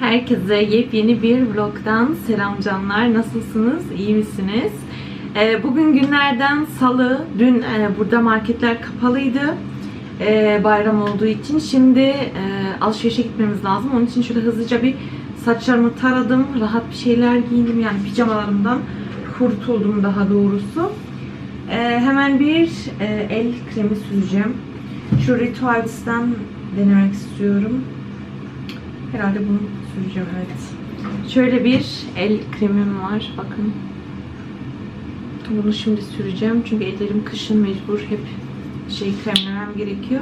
Herkese yepyeni bir vlogdan selam canlar. Nasılsınız? İyi misiniz? Ee, bugün günlerden salı. Dün e, burada marketler kapalıydı. e, bayram olduğu için. Şimdi e, alışverişe gitmemiz lazım. Onun için şöyle hızlıca bir saçlarımı taradım. Rahat bir şeyler giyindim. Yani pijamalarımdan kurtuldum daha doğrusu. E, hemen bir el kremi süreceğim. Şu Rituals'tan denemek istiyorum. Herhalde bunu süreceğim evet. Şöyle bir el kremim var. Bakın. Bunu şimdi süreceğim. Çünkü ellerim kışın mecbur hep şey kremlemem gerekiyor.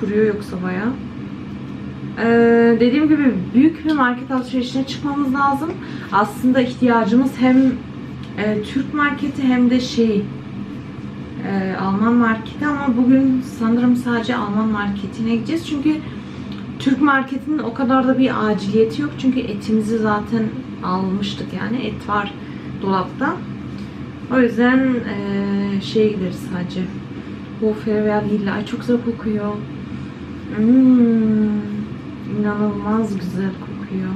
Kuruyor yoksa bayağı. Ee, dediğim gibi büyük bir market alışverişine çıkmamız lazım. Aslında ihtiyacımız hem e, Türk marketi hem de şey e, Alman marketi ama bugün sanırım sadece Alman marketine gideceğiz. Çünkü Türk marketinin o kadar da bir aciliyeti yok. Çünkü etimizi zaten almıştık yani. Et var dolapta. O yüzden eee şeye gideriz sadece. Hofer veya Lilla. Ay çok güzel kokuyor. Hmm, inanılmaz güzel kokuyor.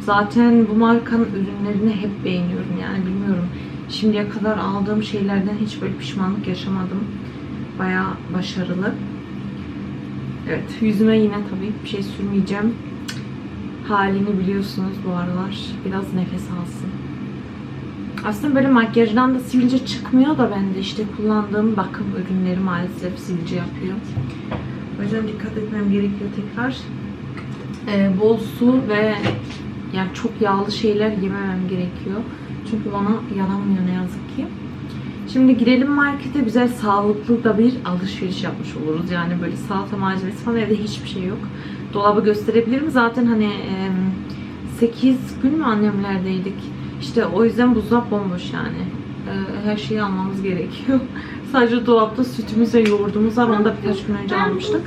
Zaten bu markanın ürünlerini hep beğeniyorum yani bilmiyorum. Şimdiye kadar aldığım şeylerden hiç böyle pişmanlık yaşamadım. Bayağı başarılı. Evet, yüzüme yine tabii bir şey sürmeyeceğim. Halini biliyorsunuz bu aralar. Biraz nefes alsın. Aslında böyle makyajdan da sivilce çıkmıyor da bende işte kullandığım bakım ürünleri maalesef sivilce yapıyor. O yüzden dikkat etmem gerekiyor tekrar. Ee, bol su ve yani çok yağlı şeyler yememem gerekiyor. Çünkü bana yaramıyor ne yazık ki. Şimdi gidelim markete güzel sağlıklı da bir alışveriş yapmış oluruz. Yani böyle salata malzemesi falan evde hiçbir şey yok. Dolabı gösterebilirim. Zaten hani 8 gün mü annemlerdeydik. İşte o yüzden buzdolap bomboş yani. E, Her şeyi almamız gerekiyor. Sadece dolapta sütümüz ve yoğurdumuz var. Onu da birkaç gün önce almıştık.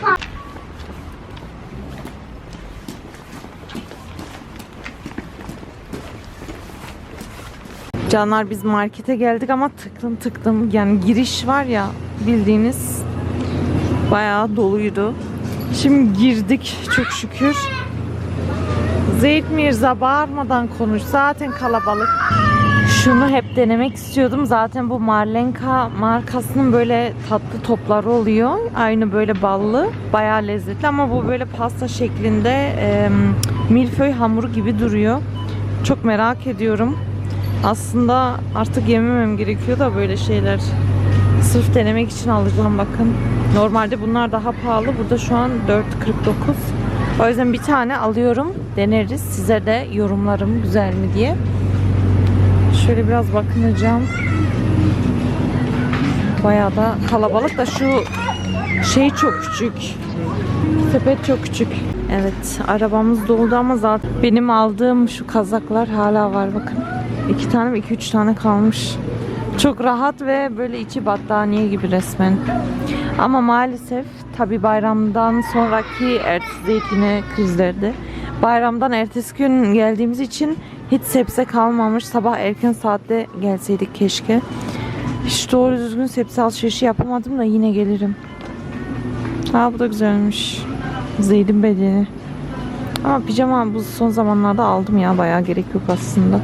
Canlar biz markete geldik ama tıklım tıklım yani giriş var ya bildiğiniz bayağı doluydu. Şimdi girdik çok şükür. Zeyt Mirza bağırmadan konuş zaten kalabalık. Şunu hep denemek istiyordum. Zaten bu Marlenka markasının böyle tatlı topları oluyor. Aynı böyle ballı. Bayağı lezzetli ama bu böyle pasta şeklinde e, milföy hamuru gibi duruyor. Çok merak ediyorum. Aslında artık yememem gerekiyor da böyle şeyler. Sırf denemek için alacağım bakın. Normalde bunlar daha pahalı. Burada şu an 4.49. O yüzden bir tane alıyorum. Deneriz. Size de yorumlarım güzel mi diye. Şöyle biraz bakınacağım. Bayağı da kalabalık da şu şey çok küçük. Sepet çok küçük. Evet arabamız doldu ama zaten benim aldığım şu kazaklar hala var bakın. İki tane mi iki üç tane kalmış. Çok rahat ve böyle içi battaniye gibi resmen. Ama maalesef tabi bayramdan sonraki ertesi zeytine krizlerdi. Bayramdan ertesi gün geldiğimiz için hiç sebze kalmamış. Sabah erken saatte gelseydik keşke. Hiç doğru düzgün sebze alışverişi yapamadım da yine gelirim. Aa bu da güzelmiş. Zeydin bedeni. Ama pijama bu son zamanlarda aldım ya bayağı gerek yok aslında.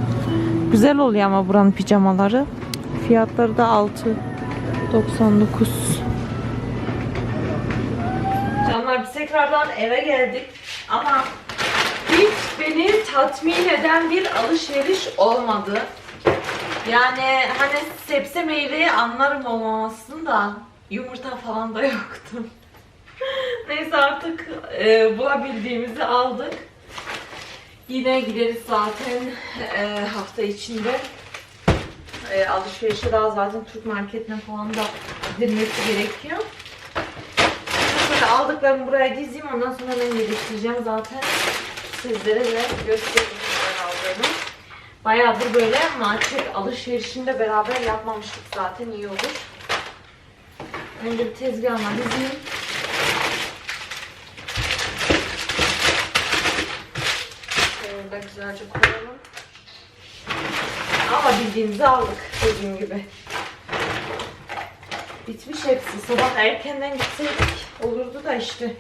Güzel oluyor ama buranın pijamaları. Fiyatları da 6.99. Canlar biz tekrardan eve geldik ama hiç beni tatmin eden bir alışveriş olmadı. Yani hani sebze meyveyi anlarım olmamasını da yumurta falan da yoktu. Neyse artık e, bulabildiğimizi aldık. Yine gideriz zaten e, hafta içinde. E, alışverişe daha zaten Türk marketine falan da gidilmesi gerekiyor. Şöyle aldıklarımı buraya dizeyim ondan sonra ben yedektireceğim zaten. Sizlere de göstereyim aldığımı. Bayağıdır böyle market alışverişinde beraber yapmamıştık zaten iyi olur. Önce bir tezgahıma dizeyim. Şöyle de güzelce koyalım. Ama bildiğimizi aldık dediğim gibi. Bitmiş hepsi. Sabah erkenden gitseydik olurdu da işte.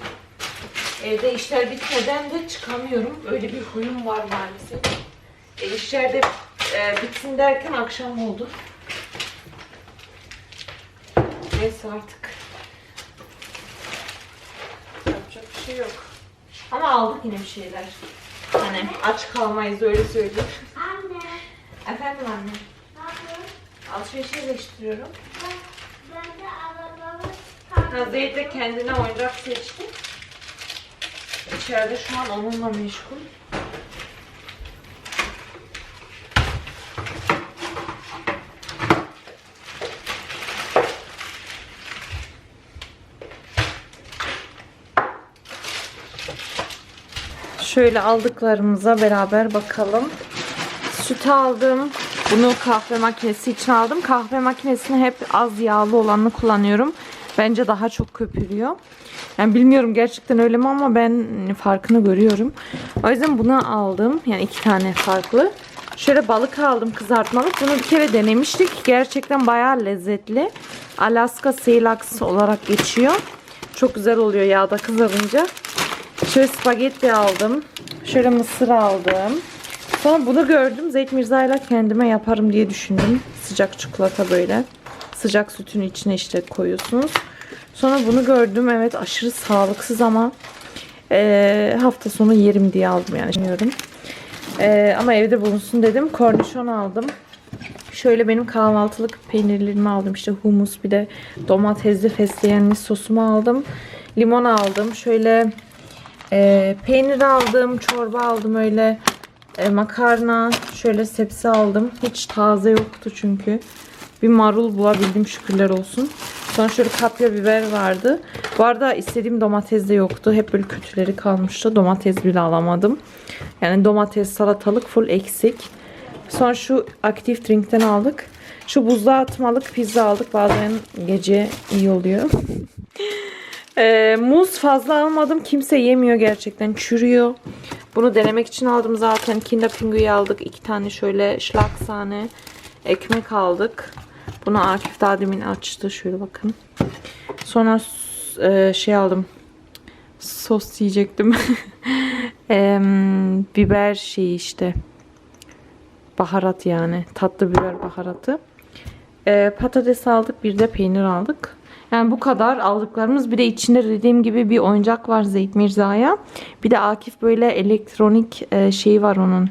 Evde işler bitmeden de çıkamıyorum. Öyle bir huyum var maalesef. E, işler de e, bitsin derken akşam oldu. Neyse artık. Yapacak bir şey yok. Ama aldık yine bir şeyler. Hani aç kalmayız öyle söyleyeyim. Anne, Efendim anne. ne yapıyorsun? Alışveriş yerleştiriyorum. Ben, ben de arabamı. Zeyd de kendine oyuncak seçti. İçeride şu an onunla meşgul. Şöyle aldıklarımıza beraber bakalım. Süt aldım. Bunu kahve makinesi için aldım. Kahve makinesini hep az yağlı olanını kullanıyorum. Bence daha çok köpürüyor. Yani bilmiyorum gerçekten öyle mi ama ben farkını görüyorum. O yüzden bunu aldım. Yani iki tane farklı. Şöyle balık aldım kızartmalık. Bunu bir kere denemiştik. Gerçekten bayağı lezzetli. Alaska Sea Lux olarak geçiyor. Çok güzel oluyor yağda kızarınca. Şöyle spagetti aldım. Şöyle mısır aldım. Sonra bunu gördüm. Zeyt Mirza ile kendime yaparım diye düşündüm. Sıcak çikolata böyle. Sıcak sütün içine işte koyuyorsunuz. Sonra bunu gördüm. Evet aşırı sağlıksız ama eee, hafta sonu yerim diye aldım yani. Bilmiyorum. Eee, ama evde bulunsun dedim. Kornişon aldım. Şöyle benim kahvaltılık peynirlerimi aldım. İşte humus bir de domatesli fesleğenli sosumu aldım. Limon aldım. Şöyle e, peynir aldım. Çorba aldım öyle. E, makarna. Şöyle sebze aldım. Hiç taze yoktu çünkü. Bir marul bulabildim şükürler olsun. Sonra şöyle kapya biber vardı. Bu arada istediğim domates de yoktu. Hep böyle kötüleri kalmıştı. Domates bile alamadım. Yani domates, salatalık full eksik. Sonra şu aktif drinkten aldık. Şu buzluğa atmalık pizza aldık. Bazen gece iyi oluyor. Ee, muz fazla almadım. Kimse yemiyor gerçekten. Çürüyor. Bunu denemek için aldım zaten. Kinder Pingu'yu aldık. iki tane şöyle şlaksane ekmek aldık. Bunu Akif daha demin açtı. Şöyle bakın. Sonra e, şey aldım. Sos diyecektim. Em, biber şeyi işte. Baharat yani. Tatlı biber baharatı. Ee, patates aldık. Bir de peynir aldık. Yani bu kadar aldıklarımız. Bir de içinde dediğim gibi bir oyuncak var Zeyt Mirza'ya. Bir de Akif böyle elektronik e, şeyi var onun.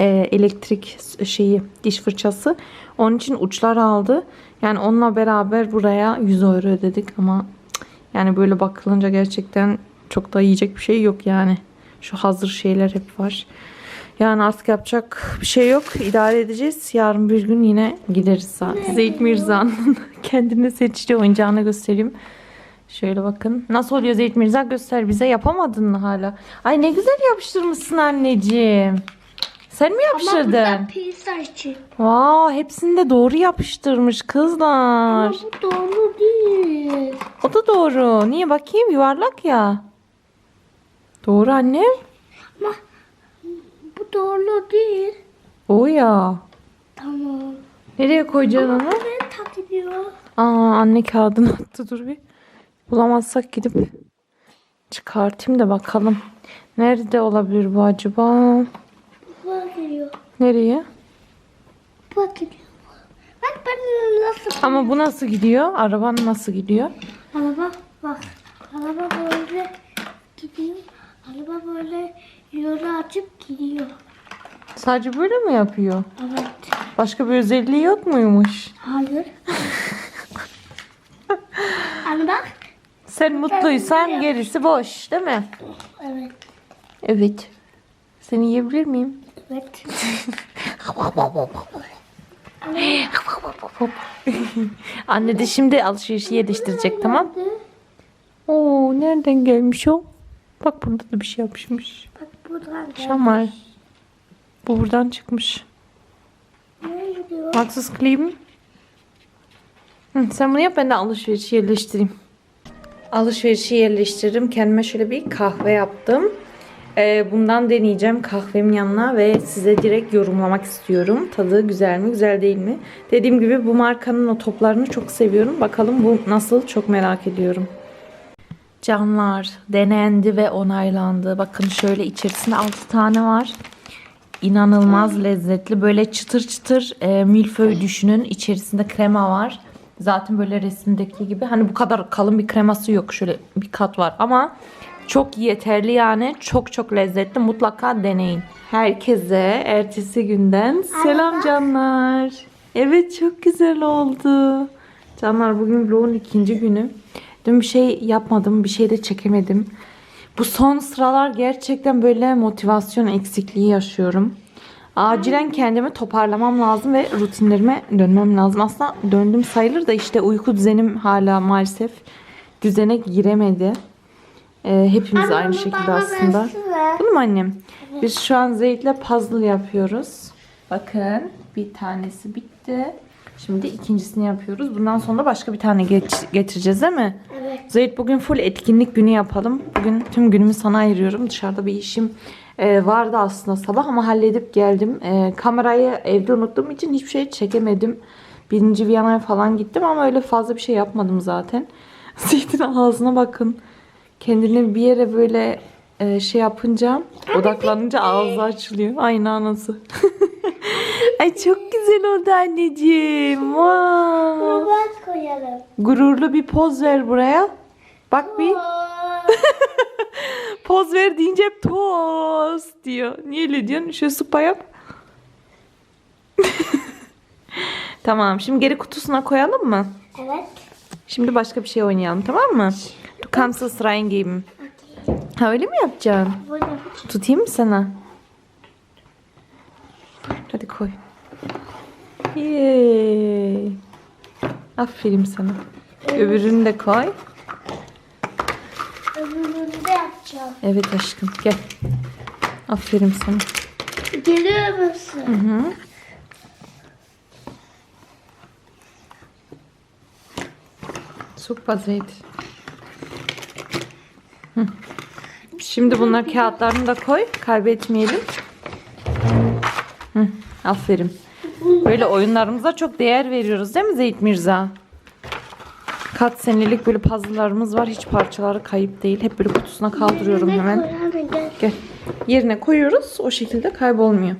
E, elektrik şeyi diş fırçası. Onun için uçlar aldı. Yani onunla beraber buraya 100 euro ödedik ama yani böyle bakılınca gerçekten çok da yiyecek bir şey yok yani. Şu hazır şeyler hep var. Yani artık yapacak bir şey yok. İdare edeceğiz. Yarın bir gün yine gideriz zaten. Zeyt Mirza'nın kendine seçtiği oyuncağını göstereyim. Şöyle bakın. Nasıl oluyor Zeyt Mirza? Göster bize. Yapamadın mı hala? Ay ne güzel yapıştırmışsın anneciğim. Sen mi Ama yapıştırdın? da pizza için. Wow, hepsini de doğru yapıştırmış kızlar. Ama bu doğru değil. O da doğru. Niye bakayım? Yuvarlak ya. Doğru annem. Ama bu doğru değil. O ya. Tamam. Nereye koyacaksın onu? Buraya takılıyor. Aa anne kağıdını attı dur bir. Bulamazsak gidip çıkartayım da bakalım. Nerede olabilir bu acaba? Bak geliyor. Nereye? Bak geliyor. Bak ben nasıl... Ama bu nasıl gidiyor? Araban nasıl gidiyor? Araba bak. Araba böyle gidiyor. Araba böyle yolu açıp gidiyor. Sadece böyle mi yapıyor? Evet. Başka bir özelliği yok muymuş? Hayır. Anne bak. Sen mutluysan gerisi boş değil mi? Evet. Evet. Seni yiyebilir miyim? Evet. Anne de şimdi alışverişi yerleştirecek tamam. Oo nereden gelmiş o? Bak burada da bir şey yapışmış. Bak buradan gel. Şamar. Bu buradan çıkmış. Haksız. Hı, sen bunu yap ben de alışverişi yerleştireyim. Alışverişi yerleştirdim. Kendime şöyle bir kahve yaptım. Ee, bundan deneyeceğim kahvemin yanına ve size direkt yorumlamak istiyorum. Tadı güzel mi, güzel değil mi? Dediğim gibi bu markanın o toplarını çok seviyorum. Bakalım bu nasıl çok merak ediyorum. Canlar denendi ve onaylandı. Bakın şöyle içerisinde 6 tane var. İnanılmaz lezzetli. Böyle çıtır çıtır e, milföy düşünün. İçerisinde krema var. Zaten böyle resimdeki gibi. Hani bu kadar kalın bir kreması yok. Şöyle bir kat var ama çok yeterli yani. Çok çok lezzetli. Mutlaka deneyin. Herkese ertesi günden selam canlar. Evet çok güzel oldu. Canlar bugün vlogun ikinci günü. Dün bir şey yapmadım. Bir şey de çekemedim. Bu son sıralar gerçekten böyle motivasyon eksikliği yaşıyorum. Acilen kendimi toparlamam lazım ve rutinlerime dönmem lazım. Aslında döndüm sayılır da işte uyku düzenim hala maalesef düzene giremedi. Ee, hepimiz Anne, aynı şekilde aslında. Bunu mu annem? Biz şu an Zeyt'le puzzle yapıyoruz. Bakın bir tanesi bitti. Şimdi ikincisini yapıyoruz. Bundan sonra başka bir tane geç- getireceğiz değil mi? Evet. Zeyt bugün full etkinlik günü yapalım. Bugün tüm günümü sana ayırıyorum. Dışarıda bir işim e, vardı aslında sabah ama halledip geldim. E, kamerayı evde unuttuğum için hiçbir şey çekemedim. Birinci Viyana'ya falan gittim ama öyle fazla bir şey yapmadım zaten. Zeyt'in ağzına bakın. Kendini bir yere böyle e, şey yapınca, odaklanınca ağzı açılıyor. Aynı anası. Ay çok güzel oldu anneciğim. Wow. Robot koyalım. Gururlu bir poz ver buraya. Bak bir poz ver deyince hep diyor. Niye öyle diyorsun? Şöyle sıpa yap. tamam şimdi geri kutusuna koyalım mı? Evet. Şimdi başka bir şey oynayalım tamam mı? Du kannst es reingeben. Ha öyle mi yapacaksın? Tutayım mı sana? Hadi koy. Yay. Aferin sana. Öbürünü de koy. öbürünü de yapacağım. Evet aşkım gel. Aferin sana. Geliyor musun? Hı hı. Super Zeyt. Şimdi bunlar kağıtlarını da koy. Kaybetmeyelim. Hı, aferin. Böyle oyunlarımıza çok değer veriyoruz değil mi Zeyt Mirza? Kaç senelik böyle puzzle'larımız var. Hiç parçaları kayıp değil. Hep böyle kutusuna kaldırıyorum hemen. Gel. Yerine koyuyoruz. O şekilde kaybolmuyor.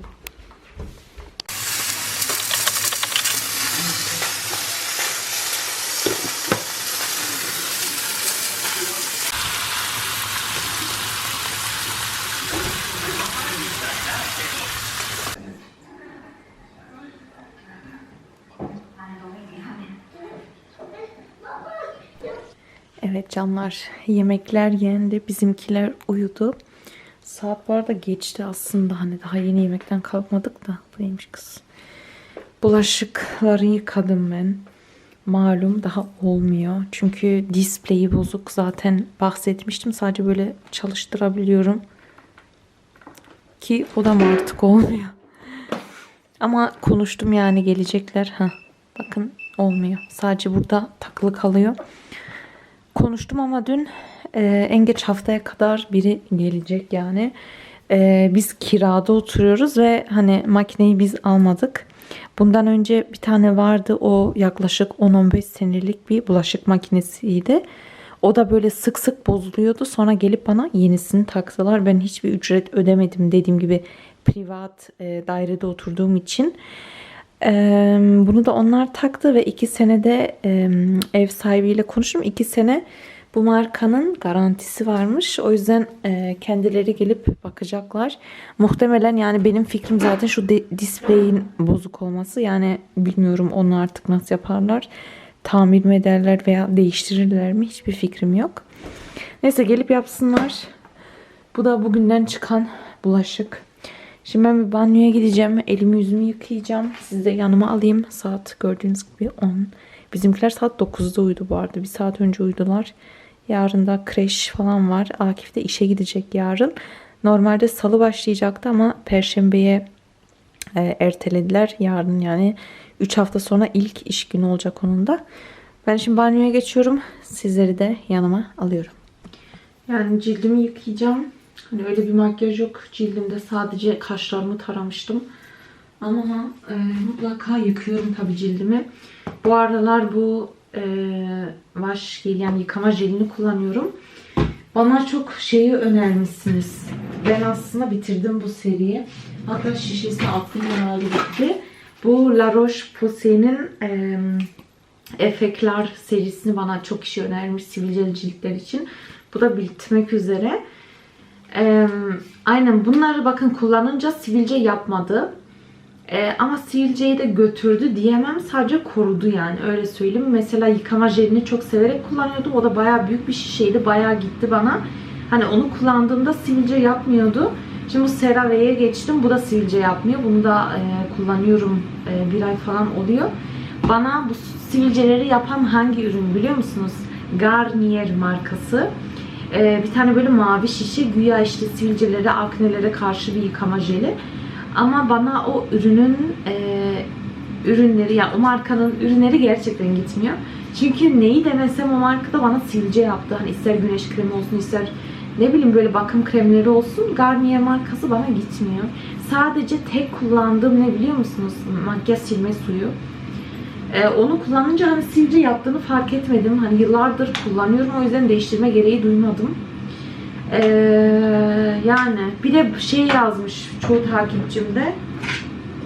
Evet canlar yemekler yendi. Bizimkiler uyudu. Saat bu arada geçti aslında. Hani daha yeni yemekten kalkmadık da. Buymuş kız. Bulaşıkları yıkadım ben. Malum daha olmuyor. Çünkü displeyi bozuk. Zaten bahsetmiştim. Sadece böyle çalıştırabiliyorum. Ki o da mı artık olmuyor. Ama konuştum yani gelecekler. Ha, bakın olmuyor. Sadece burada takılı kalıyor. Konuştum ama dün e, en geç haftaya kadar biri gelecek yani. E, biz kirada oturuyoruz ve hani makineyi biz almadık. Bundan önce bir tane vardı o yaklaşık 10-15 senelik bir bulaşık makinesiydi. O da böyle sık sık bozuluyordu. Sonra gelip bana yenisini taksalar ben hiçbir ücret ödemedim dediğim gibi privat e, dairede oturduğum için. Bunu da onlar taktı ve iki senede ev sahibiyle konuştum. İki sene bu markanın garantisi varmış. O yüzden kendileri gelip bakacaklar. Muhtemelen yani benim fikrim zaten şu displeyin bozuk olması. Yani bilmiyorum onu artık nasıl yaparlar. Tamir mi ederler veya değiştirirler mi hiçbir fikrim yok. Neyse gelip yapsınlar. Bu da bugünden çıkan bulaşık. Şimdi ben bir banyoya gideceğim. Elimi yüzümü yıkayacağım. Sizi de yanıma alayım. Saat gördüğünüz gibi 10. Bizimkiler saat 9'da uyudu bu arada. Bir saat önce uyudular. Yarın da kreş falan var. Akif de işe gidecek yarın. Normalde salı başlayacaktı ama perşembeye e, ertelediler. Yarın yani 3 hafta sonra ilk iş günü olacak onun da. Ben şimdi banyoya geçiyorum. Sizleri de yanıma alıyorum. Yani cildimi yıkayacağım. Hani öyle bir makyaj yok cildimde. Sadece kaşlarımı taramıştım. Ama e, mutlaka yıkıyorum tabii cildimi. Bu aralar bu e, wash gel yani yıkama jelini kullanıyorum. Bana çok şeyi önermişsiniz. Ben aslında bitirdim bu seriyi. Hatta şişesini attım herhalde bitti. Bu La Roche-Posay'nin em, Efekler serisini bana çok kişi önermiş sivilceli ciltler için. Bu da bitmek üzere. Em, aynen bunları bakın kullanınca sivilce yapmadı. E, ama sivilceyi de götürdü diyemem. Sadece korudu yani öyle söyleyeyim. Mesela yıkama jelini çok severek kullanıyordum. O da bayağı büyük bir şişeydi. Bayağı gitti bana. Hani onu kullandığımda sivilce yapmıyordu. Şimdi bu CeraVe'ye geçtim. Bu da sivilce yapmıyor. Bunu da e, kullanıyorum e, bir ay falan oluyor. Bana bu sivilceleri yapan hangi ürün biliyor musunuz? Garnier markası. E, bir tane böyle mavi şişe güya işte sivilcelere, aknelere karşı bir yıkama jeli. Ama bana o ürünün e, ürünleri ya o markanın ürünleri gerçekten gitmiyor. Çünkü neyi denesem o markada bana sivilce yaptı. Hani ister güneş kremi olsun ister ne bileyim böyle bakım kremleri olsun Garnier markası bana gitmiyor. Sadece tek kullandığım ne biliyor musunuz? Makyaj silme suyu. Ee, onu kullanınca hani sivilce yaptığını fark etmedim. Hani yıllardır kullanıyorum o yüzden değiştirme gereği duymadım. Ee, yani bir de şey yazmış çoğu takipçimde.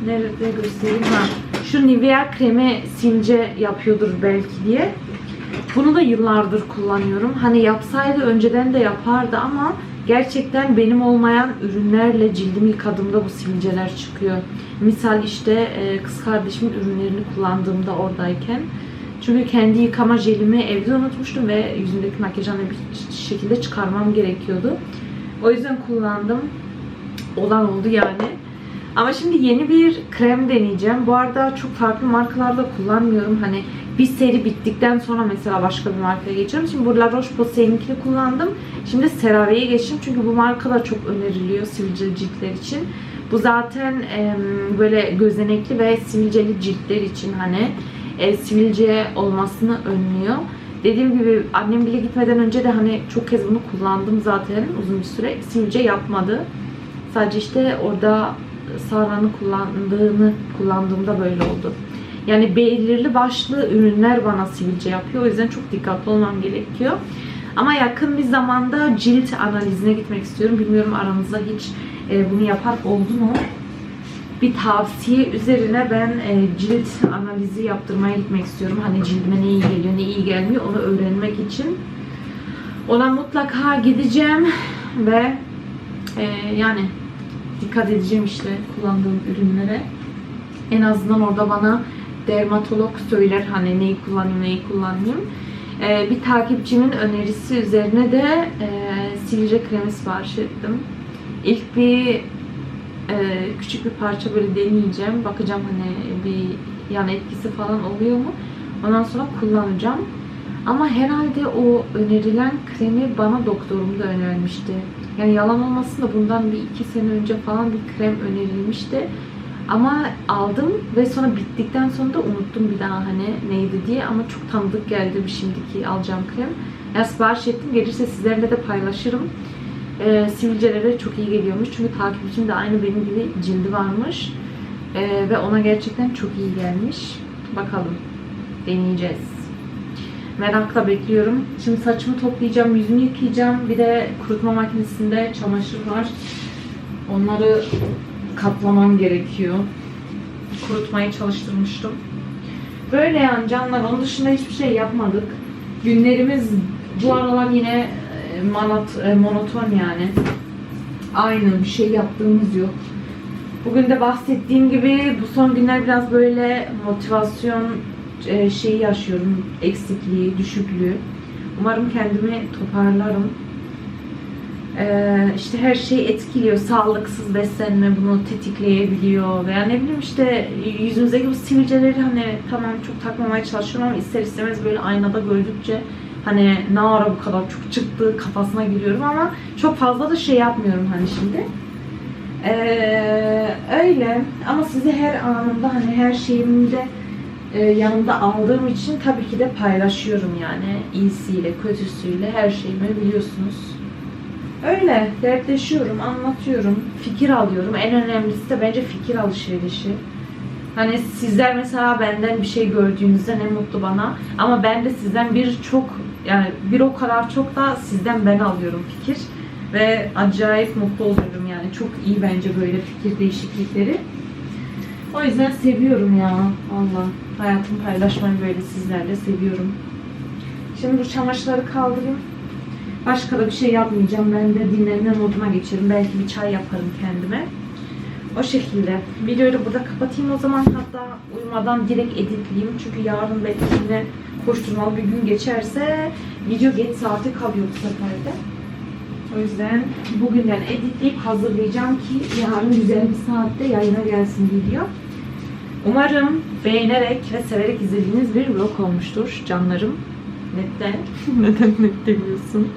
Nerede göstereyim ha. Şu Nivea kremi sivilce yapıyordur belki diye. Bunu da yıllardır kullanıyorum. Hani yapsaydı önceden de yapardı ama gerçekten benim olmayan ürünlerle cildimi yıkadığımda bu sivilceler çıkıyor. Misal işte e, kız kardeşimin ürünlerini kullandığımda oradayken. Çünkü kendi yıkama jelimi evde unutmuştum ve yüzümdeki makyajını bir şekilde çıkarmam gerekiyordu. O yüzden kullandım. Olan oldu yani. Ama şimdi yeni bir krem deneyeceğim. Bu arada çok farklı markalarda kullanmıyorum. Hani bir seri bittikten sonra mesela başka bir markaya geçiyorum. Şimdi bu La Roche-Posay'inkini kullandım. Şimdi CeraVe'ye geçtim. Çünkü bu markalar çok öneriliyor sivilceli ciltler için. Bu zaten em, böyle gözenekli ve sivilceli ciltler için hani e, sivilce olmasını önlüyor. Dediğim gibi annem bile gitmeden önce de hani çok kez bunu kullandım zaten uzun bir süre. Sivilce yapmadı. Sadece işte orada Sara'nın kullandığını kullandığımda böyle oldu. Yani belirli başlı ürünler bana sivilce yapıyor. O yüzden çok dikkatli olmam gerekiyor. Ama yakın bir zamanda cilt analizine gitmek istiyorum. Bilmiyorum aranızda hiç e, bunu yapan oldu mu? Bir tavsiye üzerine ben e, cilt analizi yaptırmaya gitmek istiyorum. Hani cildime ne iyi geliyor, ne iyi gelmiyor onu öğrenmek için. Ona mutlaka gideceğim ve e, yani dikkat edeceğim işte kullandığım ürünlere. En azından orada bana dermatolog söyler hani neyi kullanayım neyi kullanmayayım. Ee, bir takipçimin önerisi üzerine de e, sivilce kremi sipariş ettim. İlk bir e, küçük bir parça böyle deneyeceğim. Bakacağım hani bir yan etkisi falan oluyor mu? Ondan sonra kullanacağım. Ama herhalde o önerilen kremi bana doktorum da önermişti. Yani yalan olmasın da bundan bir iki sene önce falan bir krem önerilmişti. Ama aldım ve sonra bittikten sonra da unuttum bir daha hani neydi diye ama çok tanıdık geldi bir şimdiki alacağım krem. Yani sipariş ettim. Gelirse sizlerle de paylaşırım. Ee, sivilcelere çok iyi geliyormuş. Çünkü takipçim de aynı benim gibi cildi varmış. Ee, ve ona gerçekten çok iyi gelmiş. Bakalım. Deneyeceğiz. Merakla bekliyorum. Şimdi saçımı toplayacağım, yüzümü yıkayacağım. Bir de kurutma makinesinde çamaşır var. Onları katlamam gerekiyor. Kurutmaya çalıştırmıştım. Böyle yani canlar. Onun dışında hiçbir şey yapmadık. Günlerimiz bu aralar yine e, monot, e, monoton yani. Aynı bir şey yaptığımız yok. Bugün de bahsettiğim gibi bu son günler biraz böyle motivasyon e, şeyi yaşıyorum. Eksikliği, düşüklüğü. Umarım kendimi toparlarım. Ee, işte her şey etkiliyor. Sağlıksız beslenme bunu tetikleyebiliyor. Veya ne bileyim işte yüzümüzdeki bu sivilceleri hani tamam çok takmamaya çalışıyorum ama ister istemez böyle aynada gördükçe hani ne ara bu kadar çok çıktı kafasına giriyorum ama çok fazla da şey yapmıyorum hani şimdi. Ee, öyle ama size her anımda hani her şeyimde e, yanımda aldığım için tabii ki de paylaşıyorum yani iyisiyle kötüsüyle her şeyimi biliyorsunuz. Öyle dertleşiyorum, anlatıyorum, fikir alıyorum. En önemlisi de bence fikir alışverişi. Hani sizler mesela benden bir şey gördüğünüzde ne mutlu bana. Ama ben de sizden birçok Yani bir o kadar çok da sizden ben alıyorum fikir. Ve acayip mutlu oluyorum yani. Çok iyi bence böyle fikir değişiklikleri. O yüzden seviyorum ya. Valla. Hayatımı paylaşmayı böyle sizlerle seviyorum. Şimdi bu çamaşırları kaldırayım. Başka da bir şey yapmayacağım. Ben de dinlenme moduna geçerim. Belki bir çay yaparım kendime. O şekilde. Videoyu da burada kapatayım o zaman. Hatta uyumadan direkt editleyeyim. Çünkü yarın belki yine koşturmalı bir gün geçerse video geç saate kalıyor bu sefer de. O yüzden bugünden editleyip hazırlayacağım ki yarın güzel bir saatte yayına gelsin video. Umarım beğenerek ve severek izlediğiniz bir vlog olmuştur canlarım. Neden? Neden net demiyorsun?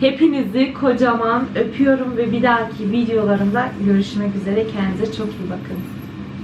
Hepinizi kocaman öpüyorum ve bir dahaki videolarımda görüşmek üzere. Kendinize çok iyi bakın.